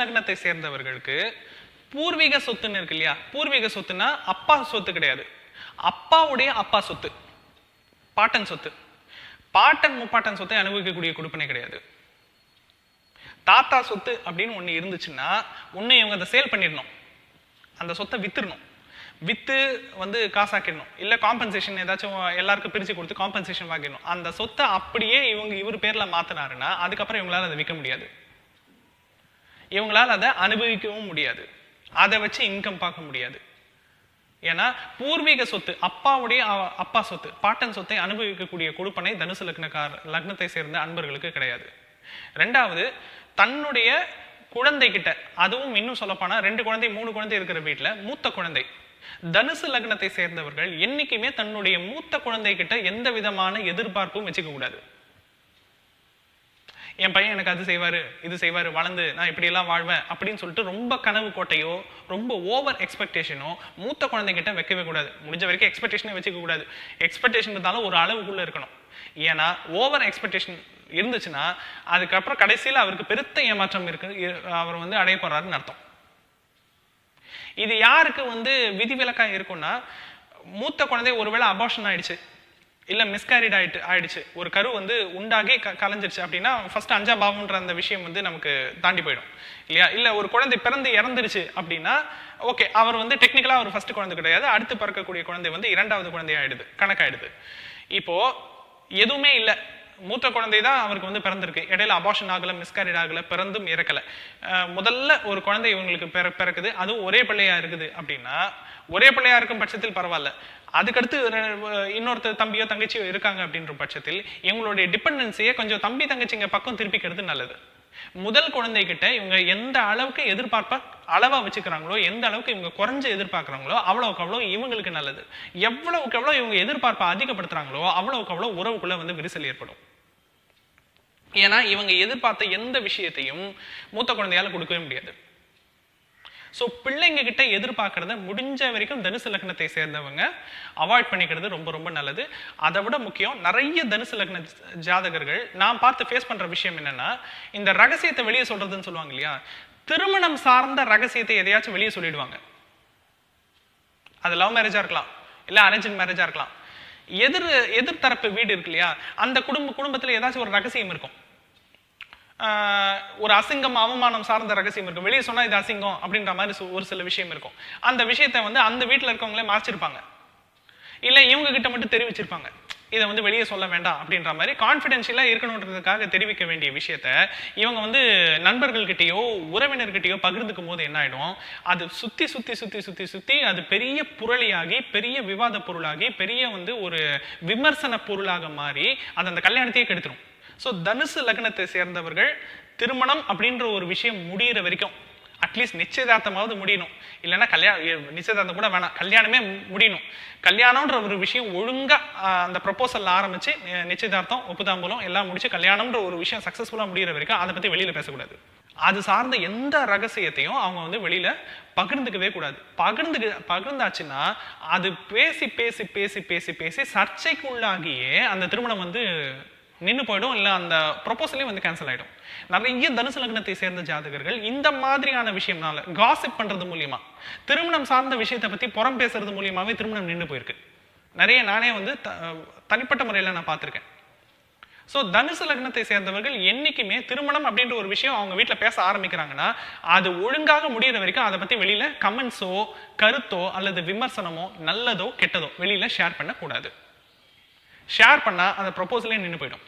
லக்னத்தை சேர்ந்தவர்களுக்கு பூர்வீக சொத்துன்னு இருக்கு இல்லையா? பூர்வீக சொத்துன்னா அப்பா சொத்து கிடையாது. அப்பாவுடைய அப்பா சொத்து. பாட்டன் சொத்து. பாட்டன் முப்பாட்டன் சொத்தை அனுபவிக்கக்கூடிய கொடுப்பனை கிடையாது. தாத்தா சொத்து அப்படின்னு ஒண்ணு இருந்துச்சுன்னா உன்னை இவங்க அதை சேல் பண்ணிடணும். அந்த சொத்தை வித்துடணும். வித்து வந்து காசாக்கிடணும். இல்ல காம்பன்சேஷன் ஏதாச்சும் எல்லாருக்கும் பிரிச்சு கொடுத்து காம்பன்சேஷன் வாங்கிடணும். அந்த சொத்தை அப்படியே இவங்க இவர் பேர்ல மாத்தினாருன்னா அதுக்கப்புறம் இவங்களால அதை விற்க முடியாது. இவங்களால் அதை அனுபவிக்கவும் முடியாது. அதை வச்சு இன்கம் பார்க்க முடியாது. ஏன்னா பூர்வீக சொத்து அப்பாவுடைய அப்பா சொத்து பாட்டன் சொத்தை அனுபவிக்கக்கூடிய கொடுப்பனை தனுசு லக்னக்கார லக்னத்தை சேர்ந்த அன்பர்களுக்கு கிடையாது. ரெண்டாவது தன்னுடைய குழந்தைகிட்ட அதுவும் இன்னும் சொல்லப்போனால் ரெண்டு குழந்தை மூணு குழந்தை இருக்கிற வீட்டில் மூத்த குழந்தை. தனுசு லக்னத்தை சேர்ந்தவர்கள் என்னைக்குமே தன்னுடைய மூத்த குழந்தைகிட்ட எந்த விதமான எதிர்பார்ப்பும் வச்சுக்க கூடாது என் பையன் எனக்கு அது செய்வார் இது செய்வார் வளர்ந்து நான் இப்படியெல்லாம் வாழ்வேன் அப்படின்னு சொல்லிட்டு ரொம்ப கனவு கோட்டையோ ரொம்ப ஓவர் எக்ஸ்பெக்டேஷனோ மூத்த குழந்தைகிட்ட வைக்கவே கூடாது. முடிஞ்ச வரைக்கும் எக்ஸ்பெக்டேஷனே வச்சுக்க கூடாது. எக்ஸ்பெக்டேஷன் இருந்தாலும் ஒரு அளவுக்குள்ள இருக்கணும். ஏன்னா ஓவர் எக்ஸ்பெக்டேஷன் இருந்துச்சுன்னா அதுக்கப்புறம் கடைசியில் அவருக்கு பெருத்த ஏமாற்றம் இருக்கு அவர் வந்து அடைய போறாருன்னு அர்த்தம். இது யாருக்கு வந்து விதிவிலக்காக இருக்கும்னா மூத்த குழந்தை ஒருவேளை அபார்ஷன் ஆயிடுச்சு. இல்லை மிஸ்கேரிட் ஆயிட்டு ஆயிடுச்சு. ஒரு கரு வந்து உண்டாகி க கலைஞ்சிருச்சு அப்படின்னா ஃபர்ஸ்ட் அஞ்சா பாவம்ன்ற அந்த விஷயம் வந்து நமக்கு தாண்டி போயிடும். இல்லையா? இல்லை ஒரு குழந்தை பிறந்து இறந்துருச்சு அப்படின்னா ஓகே அவர் வந்து டெக்னிக்கலாக அவர் ஃபர்ஸ்ட் குழந்தை கிடையாது. அடுத்து பிறக்கக்கூடிய குழந்தை வந்து இரண்டாவது குழந்தை ஆயிடுது கணக்காயிடுது. இப்போ எதுவுமே இல்லை. மூத்த குழந்தை தான் அவருக்கு வந்து பிறந்திருக்கு. இடையில அபாஷன் ஆகல மிஸ்கேரிட் ஆகல பிறந்தும் இறக்கல. முதல்ல ஒரு குழந்தை இவங்களுக்கு பிற பிறக்குது. அதுவும் ஒரே பிள்ளையா இருக்குது அப்படின்னா ஒரே பிள்ளையா இருக்கும் பட்சத்தில் பரவாயில்ல. அதுக்கடுத்து இன்னொருத்தர் தம்பியோ தங்கச்சியோ இருக்காங்க அப்படின்ற பட்சத்தில் இவங்களுடைய டிபெண்டன்சியை கொஞ்சம் தம்பி தங்கச்சிங்க பக்கம் திருப்பிக்கிறது நல்லது. முதல் குழந்தைகிட்ட இவங்க எந்த அளவுக்கு எதிர்பார்ப்ப அளவா வச்சுக்கிறாங்களோ எந்த அளவுக்கு இவங்க குறைஞ்ச எதிர்பார்க்குறாங்களோ அவ்வளவுக்கு அவ்வளவு இவங்களுக்கு நல்லது. எவ்வளவுக்கு எவ்வளவு இவங்க எதிர்பார்ப்பை அதிகப்படுத்துறாங்களோ அவ்வளவுக்கு அவ்வளவு உறவுக்குள்ள வந்து விரிசல் ஏற்படும். ஏன்னா இவங்க எதிர்பார்த்த எந்த விஷயத்தையும் மூத்த குழந்தையால கொடுக்கவே முடியாது. ஸோ பிள்ளைங்க கிட்ட எதிர்பார்க்கறத முடிஞ்ச வரைக்கும் தனுசு லக்னத்தை சேர்ந்தவங்க. அவாய்ட் பண்ணிக்கிறது ரொம்ப ரொம்ப நல்லது. அதை விட முக்கியம் நிறைய தனுசு லக்ன ஜாதகர்கள் நான் பார்த்து ஃபேஸ் பண்ற விஷயம் என்னன்னா இந்த ரகசியத்தை வெளியே சொல்றதுன்னு சொல்லுவாங்க இல்லையா? திருமணம் சார்ந்த ரகசியத்தை எதையாச்சும் வெளியே சொல்லிடுவாங்க. அது லவ் மேரேஜா இருக்கலாம் இல்ல அரேஞ்ச் மேரேஜா இருக்கலாம். எதிர் எதிர்த்தரப்பு வீடு இருக்கு இல்லையா? அந்த குடும்ப குடும்பத்துல ஏதாச்சும் ஒரு ரகசியம் இருக்கும். ஒரு அசிங்கம் அவமானம் சார்ந்த ரகசியம் இருக்கும். வெளியே சொன்னால் இது அசிங்கம் அப்படின்ற மாதிரி ஒரு சில விஷயம் இருக்கும். அந்த விஷயத்தை வந்து அந்த வீட்டில் இருக்கவங்களே மறைச்சிருப்பாங்க. இல்லை இவங்க கிட்ட மட்டும் தெரிவிச்சிருப்பாங்க. இதை வந்து வெளியே சொல்ல வேண்டாம் அப்படின்ற மாதிரி கான்ஃபிடென்ஷியலாக இருக்கணுன்றதுக்காக தெரிவிக்க வேண்டிய விஷயத்த இவங்க வந்து நண்பர்கள்கிட்டயோ உறவினர்கிட்டயோ பகிர்ந்துக்கும் போது என்ன ஆகிடும் அது சுற்றி சுற்றி சுற்றி சுற்றி சுற்றி அது பெரிய புரளியாகி பெரிய விவாத பொருளாகி பெரிய வந்து ஒரு விமர்சன பொருளாக மாறி அது அந்த கல்யாணத்தையே கெடுத்துரும். ஸோ தனுசு லக்னத்தை சேர்ந்தவர்கள் திருமணம் அப்படின்ற ஒரு விஷயம் முடியிற வரைக்கும் அட்லீஸ்ட் நிச்சயதார்த்தமாவது முடியணும். இல்லைன்னா கல்யாணம் நிச்சயதார்த்தம் கூட வேணாம். கல்யாணமே முடியணும். கல்யாணம்ன்ற ஒரு விஷயம் ஒழுங்காக அந்த ப்ரொபோசல் ஆரம்பிச்சு நிச்சயதார்த்தம் ஒப்புதாம்பலம் எல்லாம் முடிச்சு கல்யாணம்ன்ற ஒரு விஷயம் சக்ஸஸ்ஃபுல்லாக முடியிற வரைக்கும் அதை பற்றி வெளியில் பேசக்கூடாது. அது சார்ந்த எந்த ரகசியத்தையும் அவங்க வந்து வெளியில் பகிர்ந்துக்கவே கூடாது. பகிர்ந்து பகிர்ந்தாச்சுன்னா அது பேசி பேசி பேசி பேசி பேசி சர்ச்சைக்குள்ளாகியே அந்த திருமணம் வந்து நின்று போயிடும் இல்லை அந்த ப்ரொபோசலே வந்து கேன்சல் ஆகிடும் நிறைய தனுசு லக்னத்தை சேர்ந்த ஜாதகர்கள் இந்த மாதிரியான விஷயம்னால காசிப் பண்றது மூலியமா திருமணம் சார்ந்த விஷயத்தை பற்றி புறம் பேசுறது மூலியமாவே திருமணம் நின்று போயிருக்கு. நிறைய நானே வந்து த- தனிப்பட்ட முறையில நான் பார்த்துருக்கேன். ஸோ தனுசு லக்னத்தை சேர்ந்தவர்கள் என்னைக்குமே திருமணம் அப்படின்ற ஒரு விஷயம் அவங்க வீட்டில் பேச ஆரம்பிக்கிறாங்கன்னா அது ஒழுங்காக முடியிற வரைக்கும் அதை பற்றி வெளியில கமெண்ட்ஸோ கருத்தோ அல்லது விமர்சனமோ நல்லதோ கெட்டதோ வெளியில ஷேர் பண்ணக்கூடாது. ஷேர் பண்ணால் அந்த ப்ரொபோசலே நின்று போயிடும்.